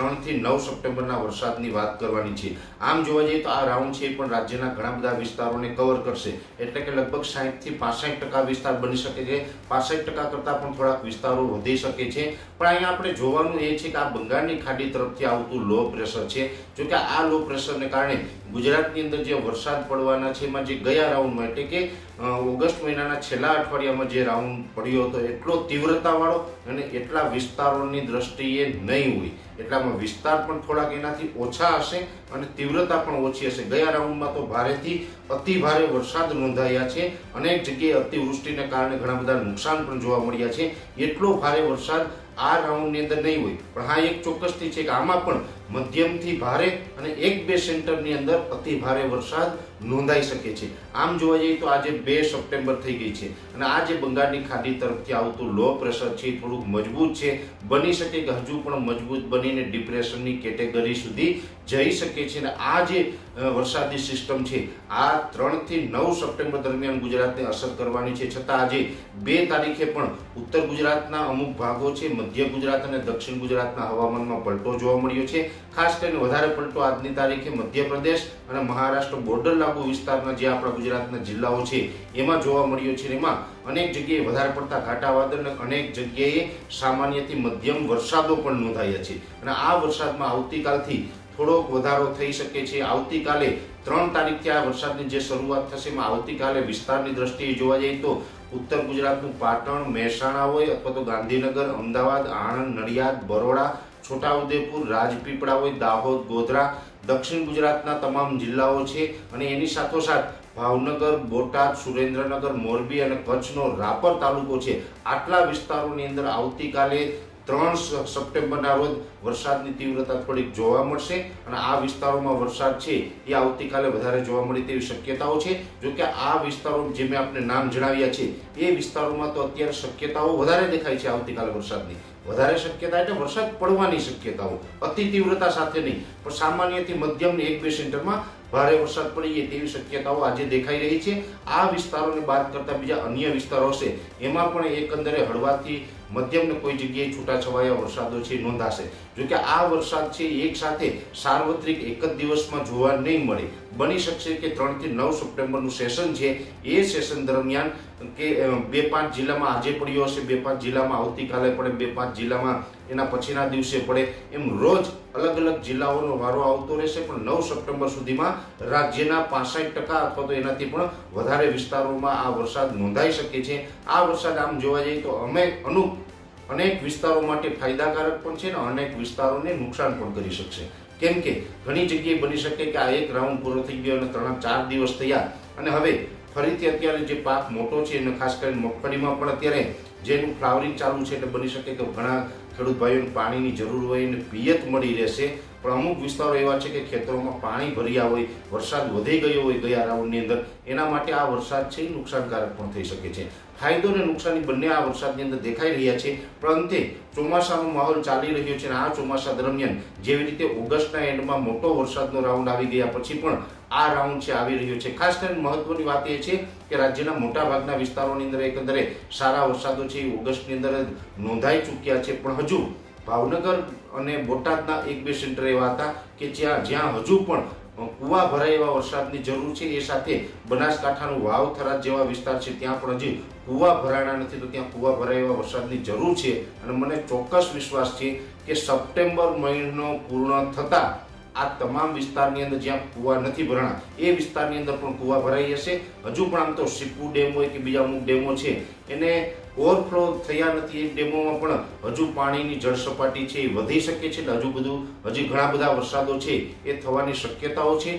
ત્રણથી નવ સપ્ટેમ્બરના વરસાદની વાત કરવાની છે. આમ જોવા જઈએ તો આ રાઉન્ડ છે એ પણ રાજ્યના ઘણા બધા વિસ્તારોને કવર કરશે. એટલે કે લગભગ સાહીઠથી પાસઠ ટકા વિસ્તાર બની શકે છે. પાસઠ ટકા કરતાં પણ થોડાક વિસ્તારો વધી શકે છે. પણ અહીંયા આપણે જોવાનું એ છે કે આ બંગાળની ખાડી તરફથી આવતું લો પ્રેશર છે. જોકે આ લો પ્રેશરને કારણે ગુજરાતની અંદર જે વરસાદ પડવાના છે એમાં જે ગયા રાઉન્ડમાં એટલે કે ઓગસ્ટ મહિનાના છેલ્લા અઠવાડિયામાં જે રાઉન્ડ પડ્યો હતો, એટલો તીવ્રતાવાળો અને એટલા વિસ્તારોની દ્રષ્ટિએ નહીં હોય. એટલામાં વિસ્તાર પણ થોડાક એનાથી ઓછા હશે અને તીવ્રતા પણ ઓછી હશે. ગયા રાઉન્ડમાં તો ભારેથી અતિ ભારે વરસાદ નોંધાયા છે. અનેક જગ્યાએ અતિવૃષ્ટિને કારણે ઘણા બધા નુકસાન પણ જોવા મળ્યા છે. એટલો ભારે વરસાદ આ રાઉન્ડની અંદર નહીં હોય. પણ હા, એક ચોક્કસથી છે કે આમાં પણ મધ્યમથી ભારે અને એક બે સેન્ટરની અંદર અતિ ભારે વરસાદ નોંધાઈ શકે છે. આમ જોવા જઈએ તો આજે બે સપ્ટેમ્બર થઈ ગઈ છે અને આ જે બંગાળની ખાડી તરફથી આવતું લો પ્રેશર છે થોડુંક મજબૂત છે. બની શકે કે હજુ પણ મજબૂત બનીને ડિપ્રેશનની કેટેગરી સુધી જઈ શકે છે અને આ જે વરસાદની સિસ્ટમ છે આ ત્રણથી નવ સપ્ટેમ્બર દરમિયાન ગુજરાતને અસર કરવાની છે. છતાં આજે બે તારીખે પણ ઉત્તર ગુજરાતના અમુક ભાગો છે મધ્ય ગુજરાત અને દક્ષિણ ગુજરાતના હવામાનમાં પલટો જોવા મળ્યો છે. ખાસ કરીને વધારે પલટો આજની તારીખે મધ્યપ્રદેશ અને મહારાષ્ટ્ર બોર્ડર લાગુ વિસ્તારના જે આપણા ગુજરાતના જિલ્લાઓ છે, એમાં જોવા મળ્યો છે. એમાં અનેક જગ્યાએ વધારે પડતા ઘાટા વાદળ અને અનેક જગ્યાએ સામાન્યથી મધ્યમ વરસાદો પણ નોંધાયા છે. અને આ વરસાદમાં આવતીકાલથી થોડોક વધારો થઈ શકે છે. આવતીકાલે ત્રણ તારીખથી આ વરસાદની જે શરૂઆત થશે, એમાં આવતીકાલે વિસ્તારની દ્રષ્ટિએ જોવા જઈએ તો ઉત્તર ગુજરાતનું પાટણ મહેસાણા હોય અથવા તો ગાંધીનગર, અમદાવાદ, આણંદ, નડિયાદ, બરોડા, છોટાઉદેપુર રાજપીપળા હોય દાહોદ, ગોધરા, દક્ષિણ ગુજરાતના તમામ જિલ્લાઓ છે અને એની સાથોસાથ ભાવનગર, બોટાદ, સુરેન્દ્રનગર, મોરબી અને કચ્છનો રાપર તાલુકો છે. આટલા વિસ્તારોની અંદર આવતીકાલે ત્રણ સપ્ટેમ્બરના રોજ વરસાદની તીવ્રતા થોડીક જોવા મળશે અને આ વિસ્તારોમાં વરસાદ છે એ આવતીકાલે વધારે જોવા મળે તેવી શક્યતાઓ છે. જો કે આ વિસ્તારો જે મેં આપને નામ જણાવ્યા છે, એ વિસ્તારોમાં તો અત્યારે શક્યતાઓ વધારે દેખાય છે આવતીકાલે વરસાદની. વધારે શક્યતા એટલે વરસાદ પડવાની શક્યતાઓ. અતિ તીવ્રતા સાથે નહીં, પણ સામાન્યથી મધ્યમની એક બે સેન્ટરમાં ભારે વરસાદ પડી જાય તેવી શક્યતાઓ આજે દેખાઈ રહી છે. આ વિસ્તારોને બાદ કરતાં બીજા અન્ય વિસ્તારો હશે. એમાં પણ એકંદરે હળવાથી મધ્યમ ને કોઈ જગ્યાએ છૂટાછવાયા વરસાદો છે નોંધાશે. જોકે આ વરસાદ છે એક સાથે સાર્વત્રિક એક જ દિવસમાં જોવા નહીં મળે. બની શકશે કે ત્રણથી નવ સપ્ટેમ્બરનું સેશન છે. એ સેશન દરમિયાન કે બે પાંચ જિલ્લામાં આજે પડ્યો હશે, બે પાંચ જિલ્લામાં આવતીકાલે પડે, બે પાંચ જિલ્લામાં એના પછીના દિવસે પડે. એમ રોજ અલગ અલગ જિલ્લાઓનો વારો આવતો રહેશે, પણ નવ સપ્ટેમ્બર સુધીમાં રાજ્યના પાસઠ ટકા અથવા તો એનાથી પણ વધારે વિસ્તારોમાં આ વરસાદ નોંધાઈ શકે છે. આ વરસાદ આમ જોવા જઈએ તો અમે અનુપ અનેક વિસ્તારો માટે ફાયદાકારક પણ છે અને અનેક વિસ્તારોને નુકસાન પણ કરી શકશે. કેમ કે ઘણી જગ્યાએ બની શકે કે આ એક રાઉન્ડ પૂરો થઈ ગયો અને ત્રણ ચાર દિવસ થયા અને હવે ફરીથી અત્યારે જે પાક મોટો છે અને ખાસ કરીને મગફળીમાં પણ અત્યારે જેનું ફ્લાવરિંગ ચાલુ છે એટલે બની શકે કે ઘણા ખેડૂત ભાઈઓને પાણીની જરૂર હોય અને પિયત મળી રહેશે. પણ અમુક વિસ્તારો એવા છે કે ખેતરોમાં પાણી ભર્યા હોય, વરસાદ વધી ગયો હોય ગયા રાઉન્ડની અંદર, એના માટે આ વરસાદ છે નુકસાનકારક પણ થઈ શકે છે. ફાયદો અને નુકસાની બંને આ વરસાદની અંદર દેખાઈ રહ્યા છે. પણ અંતે ચોમાસાનો માહોલ ચાલી રહ્યો છે અને આ ચોમાસા દરમિયાન જેવી રીતે ઓગસ્ટના એન્ડમાં મોટો વરસાદનો રાઉન્ડ આવી ગયા પછી પણ આ રાઉન્ડ છે આવી રહ્યો છે. ખાસ કરીને મહત્વની વાત એ છે કે રાજ્યના મોટાભાગના વિસ્તારોની અંદર એકંદરે સારા વરસાદો છે. એ ઓગસ્ટની અંદર નોંધાઈ ચૂક્યા છે. પણ હજુ ભાવનગર અને બોટાદના એક બે સેન્ટર એવા હતા કે જ્યાં જ્યાં હજુ પણ કુવા ભરાય એવા વરસાદની જરૂર છે. એ સાથે બનાસકાંઠાનું વાવ થરાદ જેવા વિસ્તાર છે, ત્યાં પણ હજી કુવા ભરાણા નથી. તો ત્યાં કુવા ભરાય એવા વરસાદની જરૂર છે. અને મને ચોક્કસ વિશ્વાસ છે કે સપ્ટેમ્બર મહિનો પૂર્ણ થતાં આ તમામ વિસ્તારની અંદર જ્યાં કુવા નથી ભરાણા, એ વિસ્તારની અંદર પણ કુવા ભરાઈ જશે. હજુ પણ આમ તો સિપુ ડેમ હોય કે બીજા અમુક ડેમો છે, એને ઓવરફ્લો થયા નથી એ ડેમોમાં પણ હજુ પાણીની જળ સપાટી છે એ વધી શકે છે. એટલે હજુ બધું, હજી ઘણા બધા વરસાદો છે, એ થવાની શક્યતાઓ છે.